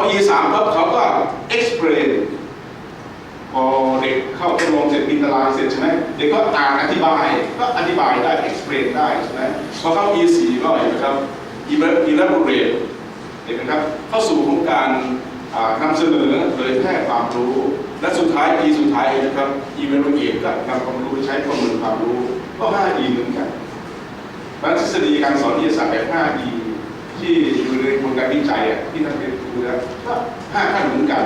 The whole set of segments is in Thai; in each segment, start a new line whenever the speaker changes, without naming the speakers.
อ E สามปั๊บเขาก็ explain พอเด็กเข้าทดลองเสร็จมีตารางเสร็จใช่ไหมเด็กก็อ่านอธิบายก็อธิบายได้ explain ได้ใช่ไหมพอเข้า E สี่ก็เห็นไหมครับ elaborate เห็นไหมครับเข้าสู่ของการนำเสนอเผยแพร่ความรู้ และสุดท้าย E สุดท้ายนะครับ evaluate ก็นำความรู้ไปใช้ประเมินความรู้ก็ 5E เหมือนกันนั้นทฤษฎีการสอนวิทยาศาสตร์แบบ 5E ที่ ในกระบวนการวิจัยอะที่ท่านเรียนรู้แล้วก็5ขั้นเหมือนกัน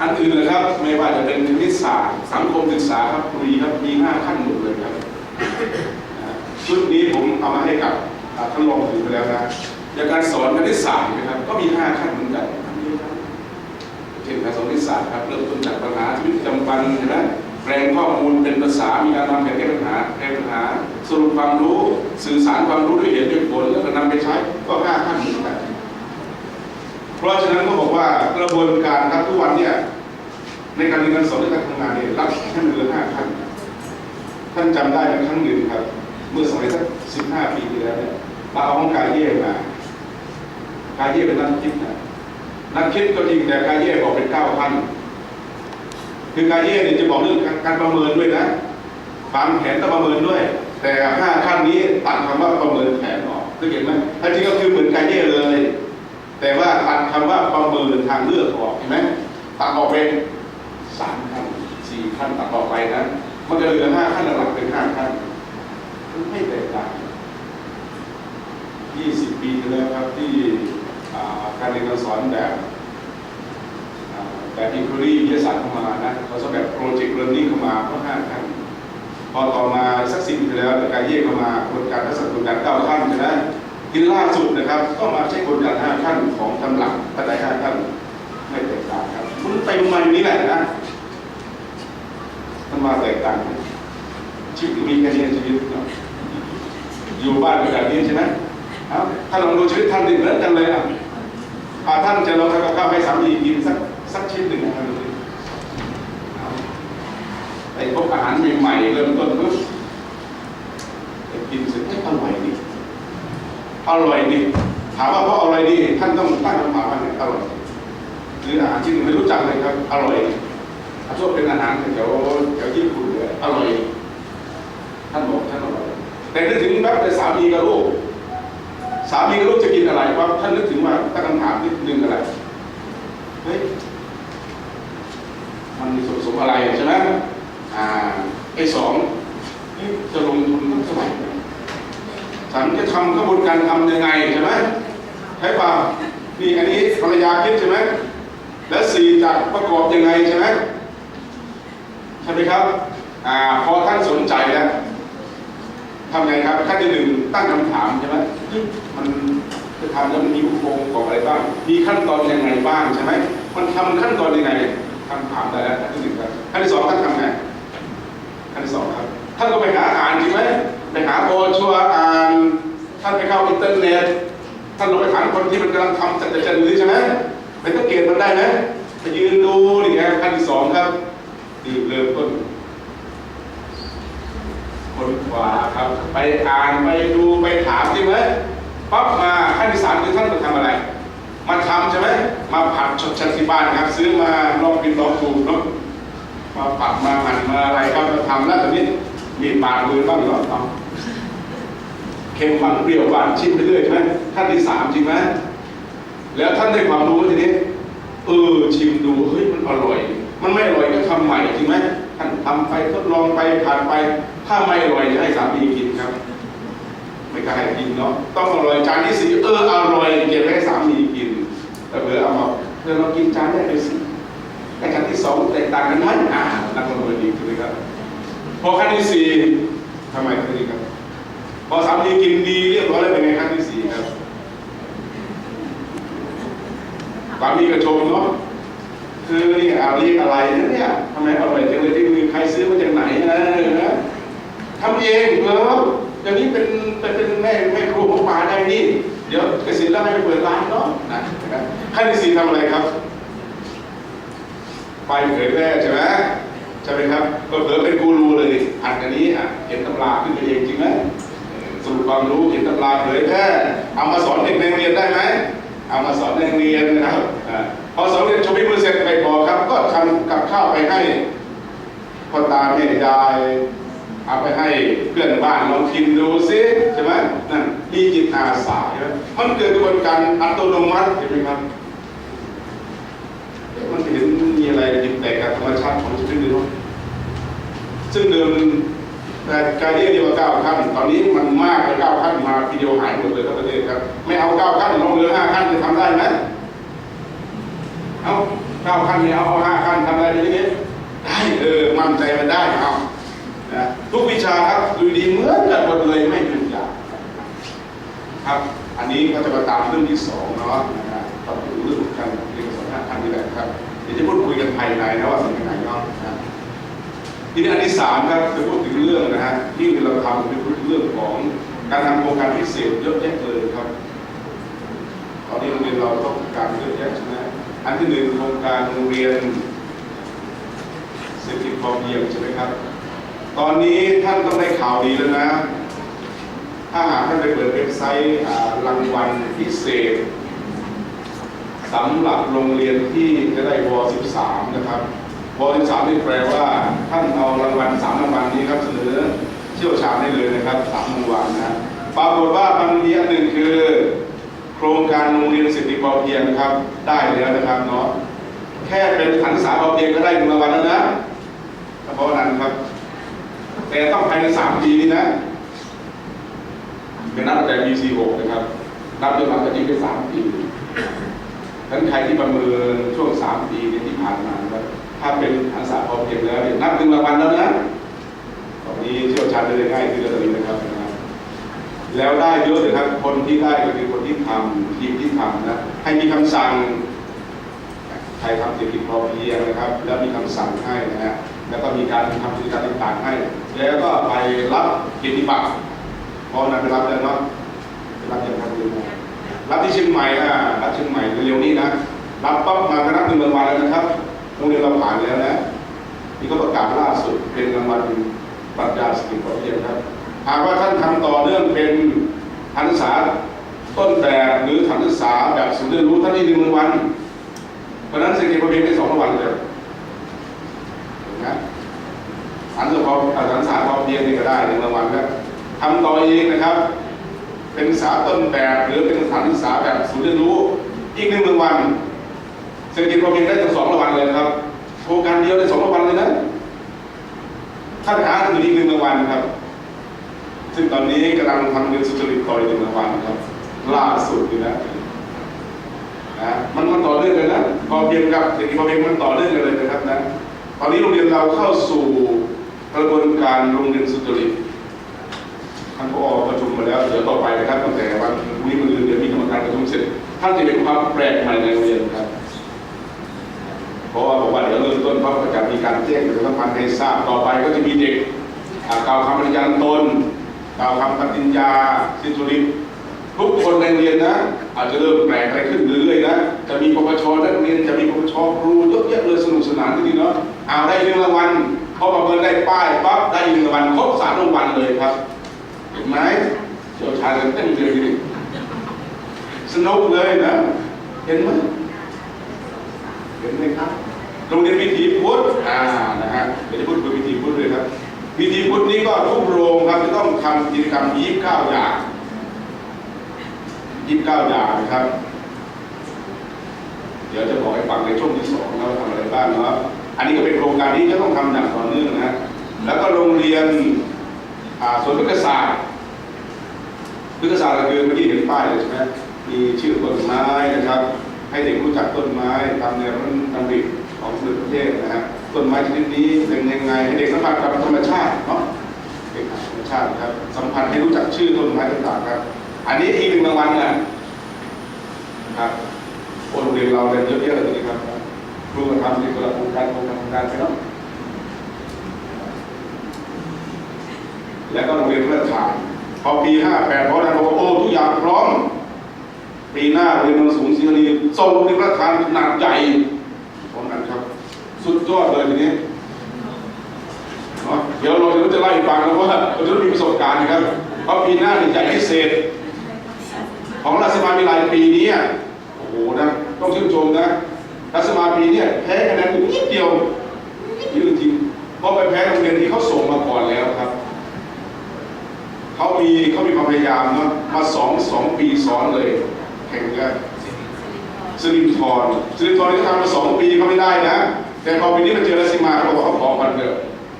อันอื่นนะครับไม่ว่าจะเป็นคณิตศานสังคมศึกษาครับปรีครับมีห้าขั้นหมดเลยครับชุดนี้ผมเอามาให้กับท่านรองถือไปแล้วนะอย่างการสอนคณิตศาสตร์นะครับ ก็มีห้าขั้นเหมือนกันเช่นการสอนคณิตศาสตร์ครับเริ่มต้นจากปัญหาชีวิตประจำวันใช่ไหมแปลงข้อมูลเป็นภาษา มีการวางแผนแก้ปัญหาแก้ปัญหา สรุปความรู้ สื่อสารความรู้ด้วยเหตุด้วยผล แล้วก็นำไปใช้ ก็ห้าขั้น เพราะฉะนั้นก็บอกว่ากระบวนการครับทุกวันเนี่ยในการเรียนการสอนในการทำงานเนี่ยรับขั้นเหลือห้าขั้นท่านจำได้ไหมครั้งหนึ่งครับ เมื่อสมัยสักสิบห้าปีที่แล้วเนี่ยเราเอาของกายเย่มากายเย่เป็นนักคิดนะนักคิดก็จริงแต่กายเย่บอกเป็นเก้าขั้นคือกายเย่เนี่ยจะบอกเรื่องการประเมินด้วยนะวางแผนต้องประเมินด้วย แต่ห้าขั้นนี้ตัดคำว่าประเมินแผนออกสังเกตไหมถ้าจริงก็คือเหมือนกายเย่เลย แต่ว่าตัดคำว่าประเมินทางเลือกออกเห็นไหมตัดออกเป็นสามขั้นสี่ขั้นตัดออกไปนะมันจะเหลือห้าขั้นหลักเป็นห้าขั้นไม่แตกต่างยี่สิบปีที่แล้วครับที่การเรียนการสอนแบบแบบอินคูรีวิทยาศาสตร์เข้ามานะเขาสอนแบบโปรเจกต์เรียนรู้เข้ามาก็ห้าขั้นพอต่อมาสักสิบปีที่แล้วการเย่เข้ามากระบวนการทัศนกรบวนการเก้าขั้นใช่ไหม ทีล่าสุดนะครับ ก็มาใช้กฎการห้าขั้นของตำหลักปัจจัยห้าขั้นไม่แตกต่างครับมันไปมาอย่างนี้แหละนะมันมาแตกต่างชีวิตมีแค่นี้ชีวิตนะอยู่บ้านแบบนี้ใช่ไหมถ้าลองดูชีวิตท่านดิเหมือนกันเลยอะอาท่านจะลองทำกับข้าวให้สามีกินสักสักชิ้นหนึ่งนะครับดูสิเอาไอ้พวกอาหารใหม่ๆเริ่มต้นปุ๊บไปกินเสร็จไม่อร่อยดี อร่อยดีถามว่าเพราะอร่อยดี ท่านต้องตั้งคำถามว่าไงอร่อยหรืออาหารที่ไม่รู้จักเลยครับ อร่อยอาช่วเป็นอาหารแถวแถวญี่ปุ่นเลยอร่อยท่านบอกท่านอร่อยแต่นึกถึงแบบในสามีกับลูกสามีกับลูกจะกินอะไรครับท่านนึกถึงว่าตั้งคำถามนิดนึงอะไรเฮ้ยมันมีส่วนผสมอะไรใช่ไหมอ่าไอ้สองนี่จะลงทุนตั้งเท่าไหร่ ฉันจะทำกระบวนการทำยังไงใช่ไหมใช่ป่ะนี่อันนี้ภรรยาคิดใช่ไหมและสี่จะประกอบยังไงใช่ไหมใช่ไหมครับอ่าพอท่านสนใจแล้วทำไงครับขั้นที่หนึ่งตั้งคำถามใช่ไหมมันจะทำแล้วมันมีอุปกรณ์ประกอบอะไรบ้าง มีขั้นตอนยังไงบ้างใช่ไหมมันทำขั้นตอนยังไงคำถามได้แล้วขั้นที่หนึ่งครับขั้นที่สองท่านทำไงขั้นที่สองครับท่านก็ไปหาอ่านจริงไหม ไปหาโบชัวอ่านท่านไปเข้าอินเทอร์เน็ตท่านลงไปถามคนที่มันกำลังทำจัดจัดจัดใช่ไหมไปสังเกตมันได้ไหมไปยืนดูนี่ไงขั้นที่สองครับนี่เริ่มต้นคนขวาครับ ไปอ่านไปดูไปถามใช่ไหมปั๊บมาขั้นที่สามคือท่านจะทำอะไรมาทำใช่ไหมมาผัดชดชันที่บ้านครับ ซื้อมาลองผิดลองถูกเนาะมาปักมาหั่นมาอะไรครับมาทำแล้วตอนนี้มีปากมือบ้างหรอเอา เค็มหวานเปรี้ยวหวานชิมไปเรื่อยใช่ไหมขั้นที่สามจริงไหมแล้วท่านได้ความรู้ทีนี้เออชิมดูเฮ้ยมันอร่อย มันไม่อร่อยก็ทำใหม่จริงไหมท่านทำไปทดลองไปผ่านไป ถ้าไม่อร่อยจะให้สามีกินครับ ไม่กล้าให้กินเนาะต้องอร่อยจานที่สี่เอออร่อยเก็บไว้ให้สามีกินแล้วเผื่อเอามาเพื่อเรากินจานแรกไปสิแต่ขั้นที่สองแตกต่างกันไหมอ่านักประเมินดีถูกไหมครับพอขั้นที่สี่ทำไมขั้นนี้ครับ พอสามีกินดีเรียบร้อยแล้วเป็นไงขั้นที่สี่ครับสามีก็ชมเนาะคือนี่เอาเรียกอะไรนะเนี่ยทำไมอร่อยจังเลยที่มือใครซื้อมาจากไหนนะนะทำเองเหรออย่างนี้เป็นเป็นแม่แม่ครัวของป่าได้นี่เดี๋ยวเกษียณแล้วให้ไปเปิดร้านเนาะนะครับขั้นที่สี่ทำอะไรครับไปเผยแพร่ใช่ไหมใช่ไหมครับก็เผลอเป็นกูรูเลยดิอัดอันนี้อะเห็นตำราขึ้นไปเองจริงไหม เออสรุปความรู้เห็นตำราเผยแพร่เอามาสอนเด็กในโรงเรียนได้ไหมเอามาสอนในักเรียนนะครับพอสอนเรียนชมวิมือเสร็จไปบอกครับ ก็ทำกับข้าวไปให้พ่อตาแม่ยายเอาไปให้เพื่อนบ้านลองกินดูซิใช่ไหมนั่นมีจิตอาสาใช่ไหมมันเกิดกระบวนการอัตโนมัติเห็นไหมครับมันเห็นมีอะไรผิดแปลกกับธรรมชาติของชีวิตเลยเนาะซึ่งเดิม แต่การเรียกเดียวกับเก้าขั้น ตอนนี้มันมากเลยเก้าขั้นมาทีเดียวหายหมดเลยทั้งประเทศครับ ไม่เอาเก้าขั้นลงเหลือห้าขั้นจะทำได้ไหมเอาเก้าขั้นเนี่ยเอาห้าขั้นทำอะไรได้ไหมได้เออมั่นใจมันได้เอานะทุกวิชาครับดูดีเหมือนกันหมดเลยไม่ยุ่งยากครับ อันนี้ก็จะมาตามเรื่องที่สองเนาะนะครับต่อถึงเรื่องการเรียนภาษาท่านนี่แหละครับเดี๋ยวจะพูดคุยกันภายในนะว่าเป็นยังไงเนาะนะครับ ทีนี้อันที่สามครับจะพูดถึงเรื่องนะฮะที่เราทำเป็นเรื่องของการทำโครงการพิเศษเยอะแยะเลยครับ ตอนนี้โรงเรียนเราต้องการเยอะแยะใช่ไหมอันที่หนึ่งโครงการโรงเรียนเศรษฐกิจพอเพียงใช่ไหมครับ ตอนนี้ท่านต้องได้ข่าวดีแล้วนะ ถ้าหากท่านไปเปิดเว็บไซต์รางวัลพิเศษสำหรับโรงเรียนที่จะได้ว .13 นะครับ ว .13 นี่แปลว่าท่านเอารางวัลสามรางวัลนี้ครับเสนอเชี่ยวชาญได้เลยนะครับสามรางวัลนะปรากฏว่ามันมีอันหนึ่งคือ โครงการโรงเรียนเศรษฐกิพอเพียงนะครับได้แล้วนะครับเนาะแค่เป็นหันษาพอเพียงก็ได้หนึ่งรางวัลแล้วนะเพราะนั้นครับ แต่ต้องภายในสามปีนี้นะเป็นนับตั้งแต่ปี46นะครับนับจนหลังจากนี้เป็น3ปีทั้นใครที่ประเมินช่วง3ปีเนี่ยที่ผ่านมานะครับ ถ้าเป็นอันสาพอเพียงแล้วเนี่ยนับถึงรางวัลแล้วนะตอนนี้เชี่ยวชาญได้ง่ายขึ้นแล้วตอนนี้นะครับ แล้วได้เยอะเลยครับ คนที่ได้ก็คือคนที่ทำทีมที่ทำนะให้มีคำสั่งใครทำเศรษฐกิจพอเพียงนะครับ แล้วมีคำสั่งให้นะฮะแล้วก็มีการทำกิจกรรมต่างๆให้ แล้วก็ไปรับเกียรติบัตรพอนั้นไปรับแล้วเนาะไปรับยังทำอยู่นะรับที่เชียงใหม่อะรับเชียงใหม่เร็วๆนี้นะรับปั๊บมาก็รับหนึ่งรางวัลแล้วนะครับ โรงเรียนเราผ่านแล้วนะนี่ก็ประกาศล่าสุดเป็นรางวัลปรัชญาสกิลพอเพียงครับหากว่าท่านทำต่อเนื่องเป็นทันศึกษาต้นแบบหรือทันศึกษาแบบศูนย์เรียนรู้ท่านได้หนึ่งรางวัลเพราะนั้นเศรษฐกิจพอเพียงได้สองรางวัลเลยนไหมอันสพออันศาพอเพียงนี่ก็ได้หนึ่งรางวัลครับทำต่อเองนะครับ เป็นศาต้นแบบหรือเป็นสถานศึกษาแบบศูนย์เรียนรู้อีกหนึ่งรางวัล เศรษฐกิจพอเพียงได้ถึงสองรางวัลเลยนะครับโครงการเดียวได้สองรางวัลเลยนะถ้าหาคืออีกหนึ่งรางวัลครับ ซึ่งตอนนี้กำลังทำเงินสุจริตต่ออีกหนึ่งรางวัลครับ ล่าสุดอยู่นะนะมันมันต่อเนื่องกันนะพอเพียงกับเศรษฐกิจพอเพียงมันต่อเนื่องกันเลยนะครับนะตอนนี้โรงเรียนเราเข้าสู่กระบวนการโรงเรียนสุจริตท่านผอประชุมมาแล้วเดี๋ยวต่อไปนะครับตั้งแต่วันพรุ่งนี้มื้อเดี๋ยวมีกรรมการประชุมเสร็จท่านจะเห็นความแปลกใหม่ในโรงเรียนครับ เพราะว่าบอกว่าเดี๋ยวเริ่มต้นเขาก็จะมีการแจ้งประชาสัมพันธ์ให้ทราบต่อไปก็จะมีเด็กกล่าวคำปฏิญาณตนกล่าวคำปฏิญญาสิทธิริทุกคนในเรียนนะ อาจจะเริ่มแปลกอะไรขึ้นเรื่อยๆนะจะมีปปชนักเรียนจะมีปปชครูเยอะแยะเลยสนุกสนานที่นี่เนาะเอาได้หนึ่องรางวัลพอประเมินได้ป้ายปั๊บได้หนึ่องรางวัลครบสามรางวัลเลยครับเห็นไหมเดี๋ยวชายกันเต้นเลยนี่สนุกเลยนะ เห็นไหมเห็นไหมครับ โรงเรียนวิถีพุทธอ่านะฮะเดี๋ยวจะพูดคุยวิถีพุทธเลยครับ วิถีพุทธนี้ก็ทุกโรงครับจะต้องทำกิจกรรม29อย่าง29อย่างนะครับ เดี๋ยวจะบอกให้ฟังในช่วงที่สองเราทำอะไรบ้างเนาะอันนี้ก็เป็นโครงการที่จะต้องทำอย่างต่อเนื่องนะฮะแล้วก็โรงเรียนอ่าสวนพฤกษศาสตร์พฤกษศาสตร์ก็คือเมื่อกี้เห็นป้ายเลยใช่ไหมมีชื่อต้นไม้นะครับ ให้เด็กรู้จักต้นไม้ตามแนวพระดำริ ของสมเด็จพระเทพนะฮะต้นไม้ชนิดนี้เป็นยังไงให้เด็กสัมผัสกับธรรมชาติเนาะเด็กธรรมชาติครับสัมผัสให้รู้จักชื่อต้นไม้ต่างๆครับ อันนี้อีกหนึ่งรางวัลนะครับโอ้โรงเรียนเราเรียนเยอะแยะเลยนี้ครับครูก็ทำในคนละโครงการโครงการโครงการไปเนาะแล้วก็โรงเรียนเพื่อนฐานพอปี58พอนั้นบอกว่าโอ้ทุกอย่างพร้อมปีหน้าเรียนโนนสูงศรีนีส่งเรียนพื่อนฐานขนาดใหญ่พร้อมกันครับ สุดยอดเลยทีนี้เดี๋ยวเราจะไล่ฟังนะว่าเราจะมีประสบการณ์นะครับ เพราะปีหน้าเนี่ยใหญ่พิเศษ ของราชบัณฑิตปีนี้อะโอ้โหนะต้องชื่นชมนะรัสมาปีเนี่ยแพ้คะแนนกูนิดเดียวนิดเดียวจริงเพราะไปแพ้โรงเรียนที่เขาส่งมาก่อนแล้วครับเขามีเขามีความพยายามเนาะมาสองสองปีซ้อนเลยแข่งกันสิรินทรสิรินทรนี่ทำมาสองปีเขาไม่ได้นะ แต่พอปีนี้มาเจอรัสมาเขาบอกว่าเขาขอกันเถอะ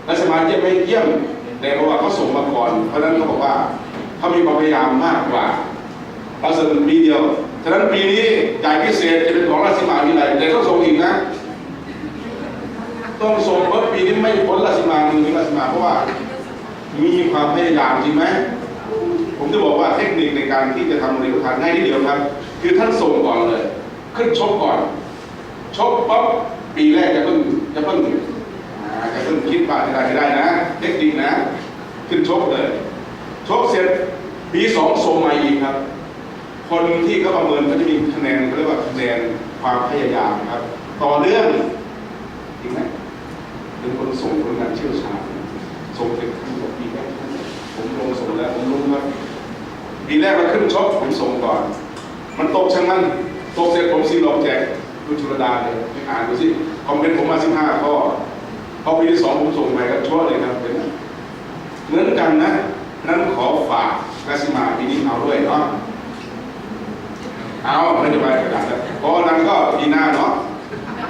รัสมาเยี่ยมไม่เยี่ยมแต่เพราะว่าเขาส่งมาก่อน เพราะนั้นเขาบอกว่าเขามีความพยายามมากกว่าเราเสนอปีเดียวฉะนั้นปีนี้ใหญ่พิเศษจะเป็นของรัสมาวิไลแต่ต้องส่งอีกนะต้องส่งเพราะปีนี้ไม่พ้นรัสมามือนี้รัสมาเพราะว่ามีความพยายามจริงไหมผมจะบอกว่าเทคนิคในการที่จะทำเร็วทานง่ายนิดเดียวครับ คือท่านส่งก่อนเลย ขึ้นชกก่อน ชกปั๊บ ปีแรกจะเพิ่งจะเพิ่งจะเพิ่งคิดว่าจะได้ไม่ได้นะ เทคนิคนะ ขึ้นชกเลยชกเสร็จปีสองส่งมาอีกครับ คนที่เขาประเมินเขาจะมีคะแนนเขาเรียกว่าคะแนนความพยายามครับ ต่อเนื่องจริงไหมเป็นคนส่งคนงานเชี่ยวชาญส่งเสร็จคือบอปีแรกผมลงส่งแล้วผมรู้ครับปีแรกเราขึ้นชกผมส่งก่อน มันตกช่างมันตกเสร็จผมซีลองแจกดูชุรดาเลย อ่านดูสิคอมเมนต์ผมมาสิบห้าข้อพอปีที่สองผมส่งไปก็ชั่วเลยครับเห็นเหมือนกันนะนั้นขอฝากกาซิมาปีนี้เอาด้วยเนาะเอาไม่จะไปกระดาษแล้วเพราะนั้นก็ปีหน้าเนาะ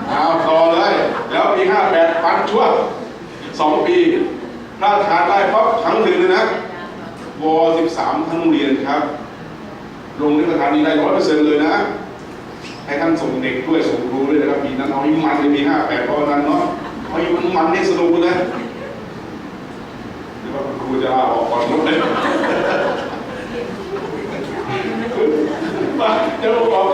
เอาต่อเลย แล้วปีห้าแปดปันชั่วสองปีถ้าทานได้ปั๊บทั้งหนึ่งเลยนะวสิบสามทั้งโรงเรียนครับลงในประธานนี้ได้ร้อยเปอร์เซ็นต์เลยนะ ให้ท่านส่งเด็กด้วยส่งครูด้วยนะครับปีนั้นเอาให้มันเลยปีห้าแปดเพราะนนั้นเนาะเอาให้มันมันนี่สนุกเลยหรือว่าครูจะลาออกก่อนนู้นเลยมาจะออกก่อน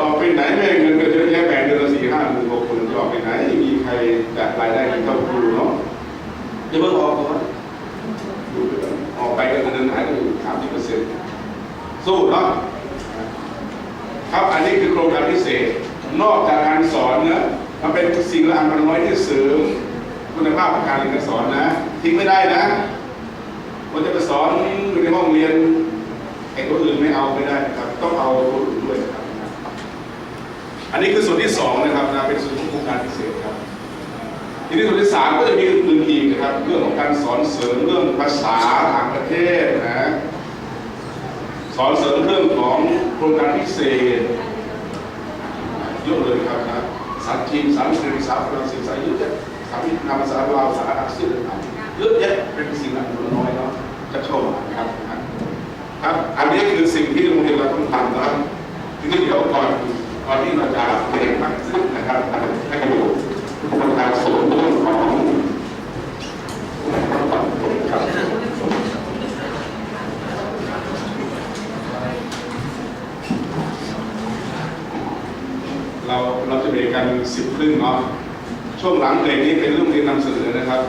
ออกไปไหนแม่เงินก็เยอะแยะแบ่งเดือนละสี่ห้าหมื่นหกหมื่นจะออกไปไหนม่มีใครจะรายได้เท่าครูเนาะจะเพิ่งออกก่อนอยู่ไปก่อนออกไปก็เงินหายไปอยู่สามสิบเปอร์เซ็นต์สู้เนาะ ครับอันนี้คือโครงการพิเศษ นอกจากการสอนนะมันเป็นสิ่งละอันมันน้อยที่เสริมคุณภาพของการเรียนการสอนนะทิ้งไม่ได้นะมันจะไปสอนอยู่ในห้องเรียนไอ้ตัวอื่นไม่เอาไม่ได้นะครับ ต้องเอาตัวอื่นด้วยนะครับ อันนี้คือส่วนที่สองนะครับนะเป็นส่วนของโครงการพิเศษครับทีนี้ส่วนที่สามก็จะมีอื่นๆอีกนะครับ เรื่องของการสอนเสริมเรื่องภาษาต่างประเทศนะ สอนเสริมเรื่องของโครงการพิเศษเยอะเลยครับนะสาษาจีนภาษาอังกฤษภาษาฝรั่งเศสภาษาเยอะแยะภาษาเวียดนามสาษาลาวสารอาเซียนต่างๆเยอะแยะเป็นสิ่งละน้อยเนาะจะเข้ามาครับครับ อันนี้คือสิ่งที่โรงเรียนเราต้องทำนะครับทีนี้เดี๋ยวก่อนก่อนที่เราจะเรียนมากขึ้นนะครับให้ดูโครงการเสริมเรื่องของครับ เราเราจะเบรกกันสิบครึ่งเนาะ ช่วงหลังเบรกนี้เป็นเรื่องเรียนนำเสนอนะครับ